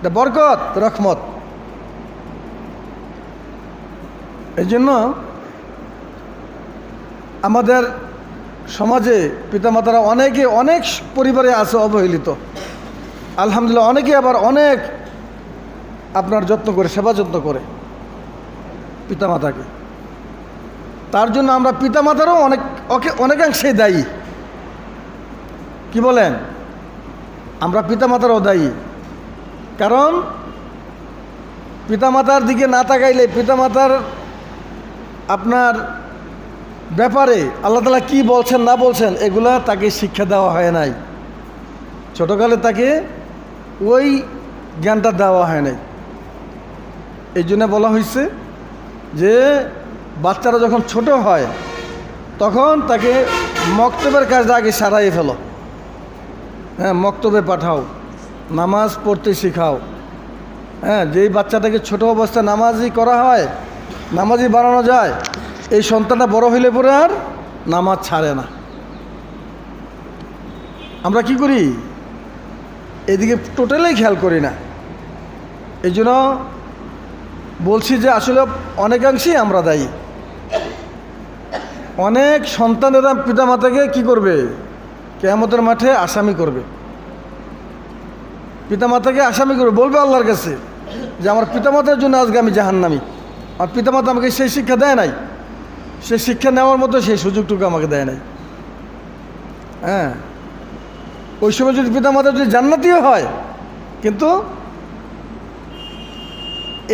এটা বরকত, রহমত। এই জন্য আমাদের সমাজে পিতামাতারা অনেকে, অনেক পরিবারে আছে অবহেলিত। আলহামদুলিল্লাহ, অনেকে আবার অনেক আপনার যত্ন করে, সেবা যত্ন করে পিতামাতাকে। তার জন্য আমরা পিতামাতারও অনেক অনেকাংশেই দায়ী। কি বলেন? আমরা পিতামাতারও দায়ী। কারণ পিতামাতার দিকে না তাকাইলে পিতামাতার আপনার ব্যাপারে আল্লাহ তালা কী বলছেন, না বলছেন, এগুলা তাকে শিক্ষা দেওয়া হয় নাই। ছোটোকালে তাকে ওই জ্ঞানটা দেওয়া হয় নাই। এই জন্য বলা হয়েছে যে, বাচ্চারা যখন ছোট হয়, তখন তাকে মক্তবের কাজটা আগে সারাই ফেলো। হ্যাঁ মক্তবে পাঠাও। নামাজ পড়তে শেখাও। হ্যাঁ যেই বাচ্চাটাকে ছোট অবস্থায় নামাজই করা হয়, নামাজই বানানো যায়, এই সন্তানটা বড় হইলে পরে আর নামাজ ছাড়ে না। আমরা কি করি? এদিকে টোটালি খেয়াল করি না। এই জন্য বলছি যে আসলে অনেকাংশেই আমরা দায়ী। অনেক সন্তানেরা পিতামাতাকে কি করবে? কেয়ামতের মাঠে আসামি করবে। পিতামাতাকে আসামি করবে বলবে আল্লাহর কাছে যে আমার পিতামাতার জন্য আজকে আমি জাহান্নামি। আর পিতামাতা আমাকে সেই শিক্ষা দেয় নাই। সে শিক্ষা নেওয়ার মতো সেই সুযোগটুকু আমাকে দেয় নাই। হ্যাঁ। ওই সময় যদি পিতামাতা যদি জান্নাতিও হয়, কিন্তু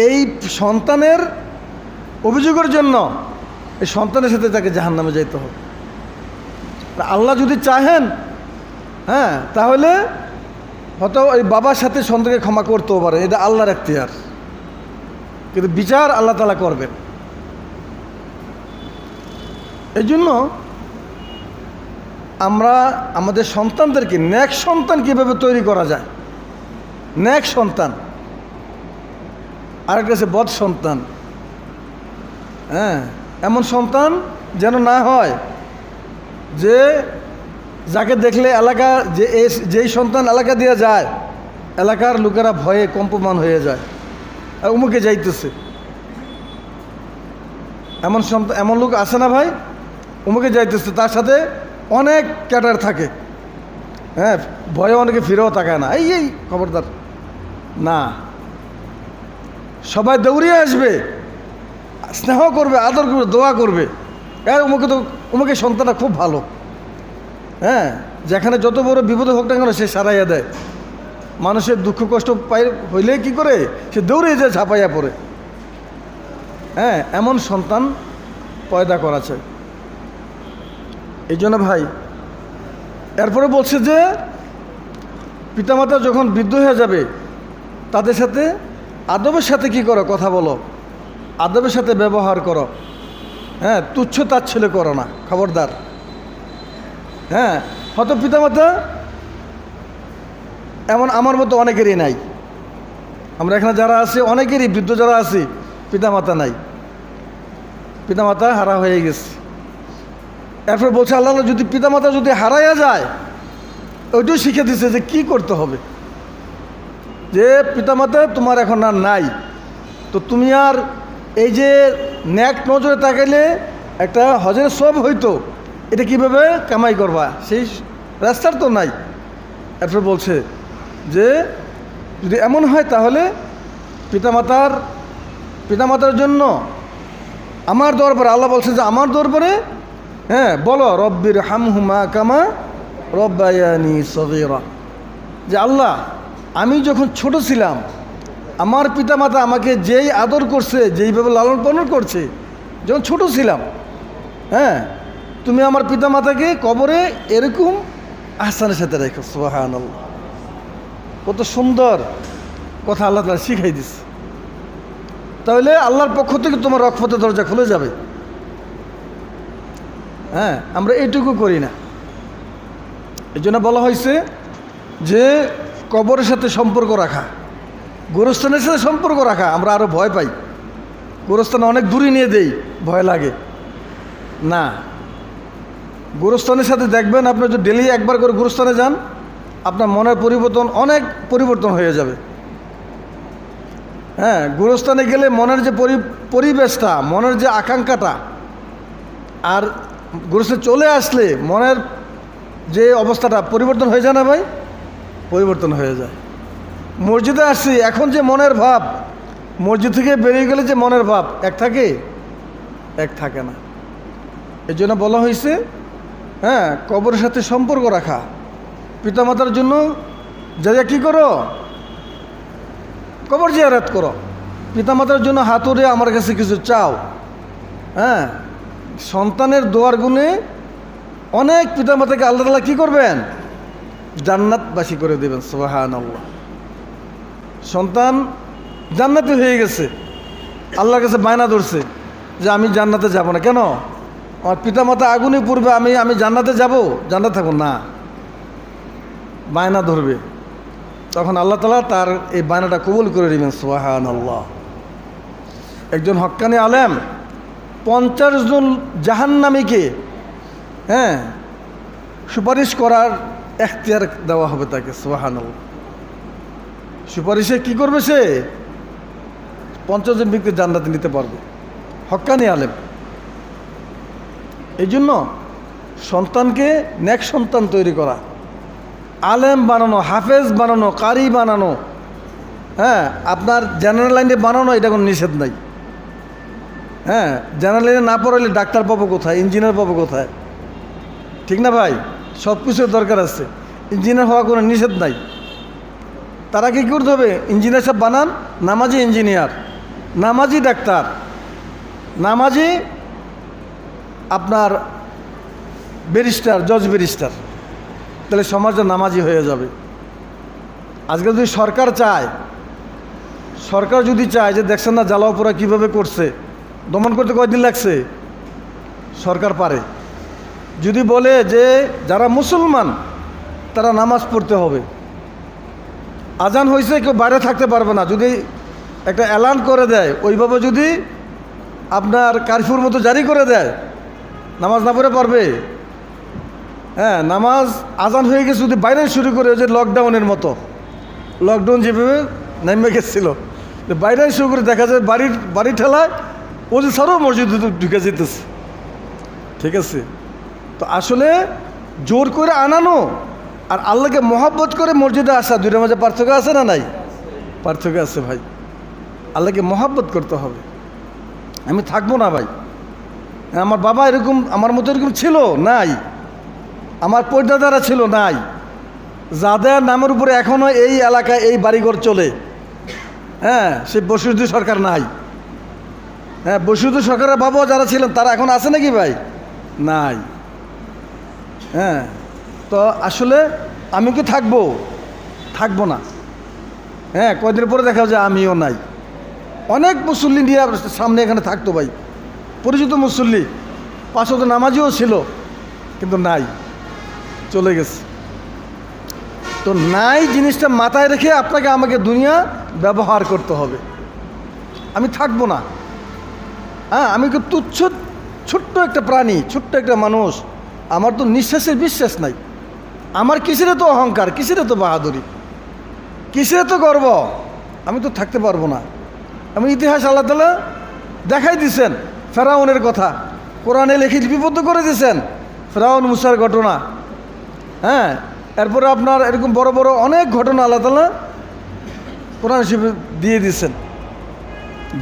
এই সন্তানের অভিযোগের জন্য এই সন্তানের সাথে তাকে জাহান নামে যেতে হবে আল্লাহ যদি চাহেন হ্যাঁ তাহলে হয়তো ওই বাবার সাথে সন্তানকে ক্ষমা করতেও পারে, এটা আল্লাহর এখতিয়ার। কিন্তু বিচার আল্লাহ তালা করবেন। এই জন্য আমরা আমাদের সন্তানদেরকে ন্যাক সন্তান কীভাবে তৈরি করা যায়? ন্যাক সন্তান। আরেকটা আছে বধ সন্তান। হ্যাঁ এমন সন্তান যেন না হয় যে যাকে দেখলে এলাকা যে যেই সন্তান এলাকা দিয়ে যায়, এলাকার লোকেরা ভয়ে কম্পমান হয়ে যায় আর উমুকে যাইতেছে। এমন সন্তান এমন লোক আছে না ভাই? উমুকে যাইতেছে, তার সাথে অনেক ক্যাটার থাকে। হ্যাঁ ভয়ে অনেকে ফিরেও তাকায় না। এই এই, খবরদার। না। সবাই দৌড়িয়ে আসবে, স্নেহ করবে, আদর করবে, দোয়া করবে। আর উমুকে তো উমুকে সন্তানটা খুব ভালো। হ্যাঁ যেখানে যত বড় বিপদ হোক না কেন সে সারাইয়া দেয়। মানুষের দুঃখ কষ্ট পাই হইলে কি করে? সে দৌড়ে যায়, ঝাঁপাইয়া পড়ে। হ্যাঁ এমন সন্তান পয়দা করা চাই এই জন্য ভাই, এরপরে বলছে যে, পিতামাতা যখন বৃদ্ধ হয়ে যাবে, তাদের সাথে আদবের সাথে কি করো? কথা বলো। আদবের সাথে ব্যবহার করো। হ্যাঁ তুচ্ছ তাচ্ছল্য করো না, খবরদার। হ্যাঁ হয়তো পিতামাতা এমন আমার মতো অনেকেরই নাই। আমরা এখানে যারা আছি, অনেকেরই বৃদ্ধ যারা আছি, পিতামাতা নাই। পিতামাতা হারা হয়ে গেছে। এরপর বলছে, আল্লাহ যদি পিতামাতা যদি হারাইয়া যায়, ওইটাও শিখে দিছে যে কি করতে হবে। যে পিতামাতা তোমার এখন আর নাই। তো তুমি আর এই যে ন্যাক নজরে তাকাইলে একটা হজের সব হইতো। এটা কীভাবে কামাই করবা? সেই রাস্তার তো নাই। এরপর বলছে যে, যদি এমন হয় তাহলে পিতামাতার পিতামাতার জন্য আমার দরবারে, আল্লাহ বলছে যে আমার দরবারে হ্যাঁ বলো, রব্বির হামহুমা কামা রব্বায়ানি সগীরা। যে আল্লাহ, আমি যখন ছোট ছিলাম, আমার পিতামাতা আমাকে যেই আদর করছে, যেইভাবে লালন পালন করছে, যখন ছোট ছিলাম হ্যাঁ তুমি আমার পিতামাতাকে কবরে এরকম আহসানের সাথে রেখো সোহান কত সুন্দর কথা আল্লাহ তালা শিখাই দিচ্ছে তাহলে আল্লাহর পক্ষ থেকে তোমার রক্ষপথের দরজা খুলে যাবে। হ্যাঁ আমরা এইটুকু করি না। এই জন্য বলা হয়েছে যে কবরের সাথে সম্পর্ক রাখা, গোরস্থানের সাথে সম্পর্ক রাখা, আমরা আরও ভয় পাই। গোরস্থানে অনেক দূরে নিয়ে দেই, ভয় লাগে। না গোরস্থানের সাথে দেখবেন আপনি যদি ডেলি একবার করে গোরস্থানে যান, আপনার মনের পরিবর্তন অনেক পরিবর্তন হয়ে যাবে। হ্যাঁ গুরুস্থানে গেলে মনের যে পরি- পরিবেশটা, মনের যে আকাঙ্ক্ষাটা, আর গুরুস্থানে চলে আসলে মনের যে অবস্থাটা, পরিবর্তন হয়ে যায় না ভাই? পরিবর্তন হয়ে যায়। মসজিদে আসছি, এখন যে মনের ভাব, মসজিদ থেকে বেরিয়ে গেলে যে মনের ভাব, এক থাকে? এক থাকে না। এই জন্য বলা হয়েছে হ্যাঁ কবরের সাথে সম্পর্ক রাখা। পিতামাতার জন্য যা যা কী করো? কবর জিয়ারাত করো। পিতামাতার জন্য হাতুড়ে আমার কাছে কিছু চাও। হ্যাঁ সন্তানের দোয়ার গুণে অনেক পিতামাতাকে আল্লাহ তালা কী করবেন? জান্নাতবাসী করে দেবেন সোহান আল্লাহ সন্তান জান্নাতি হয়ে গেছে। আল্লাহর কাছে বায়না ধরছে যে আমি জান্নাতে যাব না। কেন? আমার পিতামাতা আগুনে পূর্বে আমি আমি জান্নাতে যাব? জান্নাত থাকুন, না। বায়না ধরবে। তখন আল্লাহ তালা তার এই বায়নাটা কবুল করে নেবেন সোহান আল্লাহ একজন হক্কানি আলেম, পঞ্চাশ জন জাহান্নামীকে হ্যাঁ সুপারিশ করার এখতিয়ার দেওয়া হবে তাকে সোহান সুপারিশে কি করবে সে? পঞ্চাশ জন ব্যক্তি জান্নাতে নিতে পারবে। হক্কানি আলেম। এই জন্য সন্তানকে নেক সন্তান তৈরি করা। আলেম বানানো, হাফেজ বানানো, কারি বানানো হ্যাঁ আপনার জেনারেল লাইনে বানানো, এটা কোনো নিষেধ নাই। হ্যাঁ জেনারেল লাইনে না পড়ালে ডাক্তার পাবো কোথায় ইঞ্জিনিয়ার পাবো কোথায়? ঠিক না ভাই? সব কিছুর দরকার আছে। ইঞ্জিনিয়ার হওয়া কোনো নিষেধ নাই। তারা কি করতে হবে? ইঞ্জিনিয়ার সব বানান, নামাজি ইঞ্জিনিয়ার নামাজি ডাক্তার, নামাজি আপনার ব্যারিস্টার, জজ ব্যারিস্টার, তাহলে সমাজটা নামাজি হয়ে যাবে। আজকে যদি সরকার চায়, সরকার যদি চায় যে দেখছেন না জ্বালাওপোড়া কীভাবে করছে, দমন করতে কয়দিন লাগছে? সরকার পারে। যদি বলে যে যারা মুসলমান, তারা নামাজ পড়তে হবে। আজান হয়েছে কেউ বাইরে থাকতে পারবে না। যদি একটা অ্যালার্ন করে দেয়, ওইভাবে যদি আপনার কারফিউর মতো জারি করে দেয় নামাজ না পড়ে পারবে? হ্যাঁ নামাজ আজান হয়ে গেছে যদি বাইরে শুরু করে ওই যে লকডাউনের মতো। লকডাউন যেভাবে নেমে গেছিল। বাইরে শুরু করে দেখা যায় বাড়ির বাড়ি ঠেলায় ও যে সারও মসজিদে ঢুকে যেতেছে। ঠিক আছে? তো আসলে জোর করে আনানো আর আল্লাহকে মহাব্বত করে মসজিদে আসা দুইটার মাঝে পার্থক্য আছে না নাই? পার্থক্য আছে ভাই। আল্লাহকে মহাব্বত করতে হবে। আমি থাকব না ভাই। আমার বাবা এরকম, আমার মতো এরকম ছিল, নাই। আমার পর্দাদারা ছিল, নাই। যাদের নামের উপরে এখনও এই এলাকায় এই বাড়িঘর চলে। হ্যাঁ সে বসুদ্ধি সরকার নাই। হ্যাঁ বসুদ্ধি সরকারের বাবা যারা ছিলেন, তারা এখন আছে নাকি ভাই? নাই। হ্যাঁ তো আসলে আমি কি থাকব? থাকব না। হ্যাঁ কয়দিন পরে দেখা যায় আমিও নাই। অনেক মুসল্লি নিয়ে সামনে এখানে থাকতো ভাই। পরিচিত মুসল্লি পাঁচশত নামাজিও ছিল, কিন্তু নাই, চলে গেছে। তো নাই জিনিসটা মাথায় রেখে আপনাকে আমাকে দুনিয়া ব্যবহার করতে হবে। আমি থাকব না। হ্যাঁ আমি তো তুচ্ছ, ছোট্ট একটা প্রাণী, ছোট্ট একটা মানুষ, আমার তো নিঃশ্বাসের বিশ্বাস নাই। আমার কিসের তো অহংকার, কিসের তো বাহাদুরি? কিসের তো গর্ব? আমি তো থাকতে পারব না। আমি ইতিহাস আল্লাহ তালা দেখাই দিছেন ফেরাউনের কথা। কোরআনে লিখে লিপিবদ্ধ করে দিয়েছেন। ফেরাউন মুসার ঘটনা। হ্যাঁ এরপরে আপনার এরকম বড় বড় অনেক ঘটনা আল্লাহ তালা কোরআন হিসেবে দিয়ে দিয়েছেন।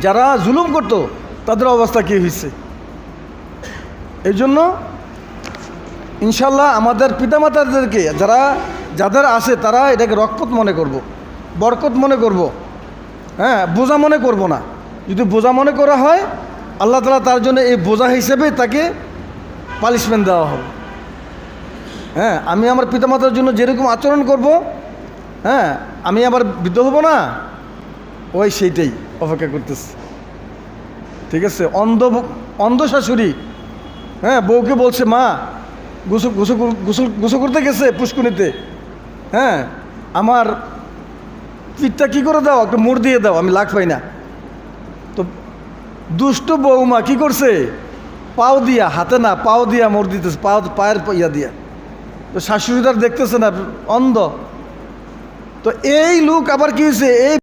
যারা জুলুম করতো, তাদের অবস্থা কী হয়েছে এই জন্য ইনশাল্লাহ আমাদের পিতামাতাদেরকে, যারা, যাদের আছে, তারা এটাকে রকপত মনে করব। বরকত মনে করব। হ্যাঁ বোঝা মনে করব না। যদি বোঝা মনে করা হয় আল্লাহ তালা তার জন্য এই বোঝা হিসেবে তাকে পানিশমেন্ট দেওয়া হবে। হ্যাঁ আমি আমার পিতামাতার জন্য যেরকম আচরণ করব হ্যাঁ আমি আবার বৃদ্ধ হব না? ওই সেইটাই অপেক্ষা করতেছে। ঠিক আছে? অন্ধ অন্ধ শাশুড়ি হ্যাঁ বউকে বলছে, মা, গোসল গোসল গোসল গোসল করতে গেছে পুষ্কুনিতে হ্যাঁ আমার পিঠটা কী করে দাও? একটু মোড় দিয়ে দাও, আমি লাখ পাই না। দুষ্ট বৌমা কি করছে? পাও দিয়া, হাতে না, পাও দিয়া মর দিতেছে, পাও, পায়ের ইয়া দিয়া। তো শাশুড়িদার দেখতেছে না, অন্ধ। তো এই লোক আবার কি হয়েছে এই